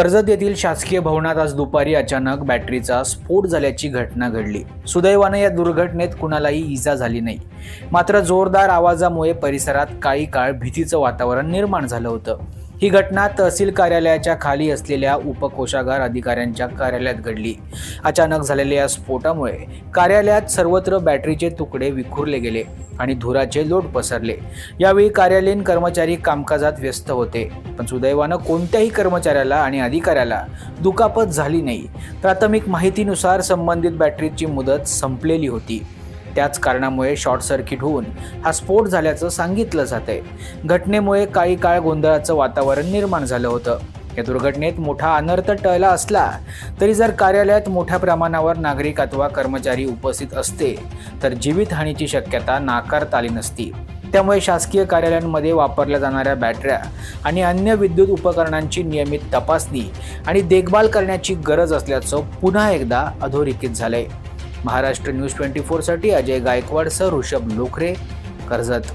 कर्जत येथील शासकीय भवनात आज दुपारी अचानक बॅटरीचा स्फोट झाल्याची घटना घडली. सुदैवाने या दुर्घटनेत कुणालाही इजा झाली नाही. मात्र जोरदार आवाजामुळे परिसरात काही काळ भीतीचं वातावरण निर्माण झालं होतं. ही घटना तहसील कार्यालयाच्या खाली असलेल्या उपकोषागार अधिकाऱ्यांच्या कार्यालयात घडली. अचानक झालेल्या या स्फोटामुळे कार्यालयात सर्वत्र बॅटरीचे तुकडे विखुरले गेले आणि धुराचे लोट पसरले. यावेळी कार्यालयीन कर्मचारी कामकाजात व्यस्त होते पण सुदैवानं कोणत्याही कर्मचाऱ्याला आणि अधिकाऱ्याला दुखापत झाली नाही. प्राथमिक माहितीनुसार संबंधित बॅटरीची मुदत संपलेली होती. त्याच कारणामुळे शॉर्ट सर्किट होऊन हा स्फोट झाल्याचं सांगितलं जातंय. घटनेमुळे काही काळ गोंधळाचं वातावरण निर्माण झालं होतं. या दुर्घटनेत मोठा अनर्थ टळला असला तरी जर कार्यालयात मोठ्या प्रमाणावर नागरिक अथवा कर्मचारी उपस्थित असते तर जीवितहानीची शक्यता नाकारता आली नसती. त्यामुळे शासकीय कार्यालयांमध्ये वापरल्या जाणाऱ्या बॅटऱ्या आणि अन्य विद्युत उपकरणांची नियमित तपासणी आणि देखभाल करण्याची गरज असल्याचं पुन्हा एकदा अधोरेखित झालंय. महाराष्ट्र न्यूज ट्वेंटी फोरसाठी अजय गायकवाडसह ऋषभ लोखरे कर्जत.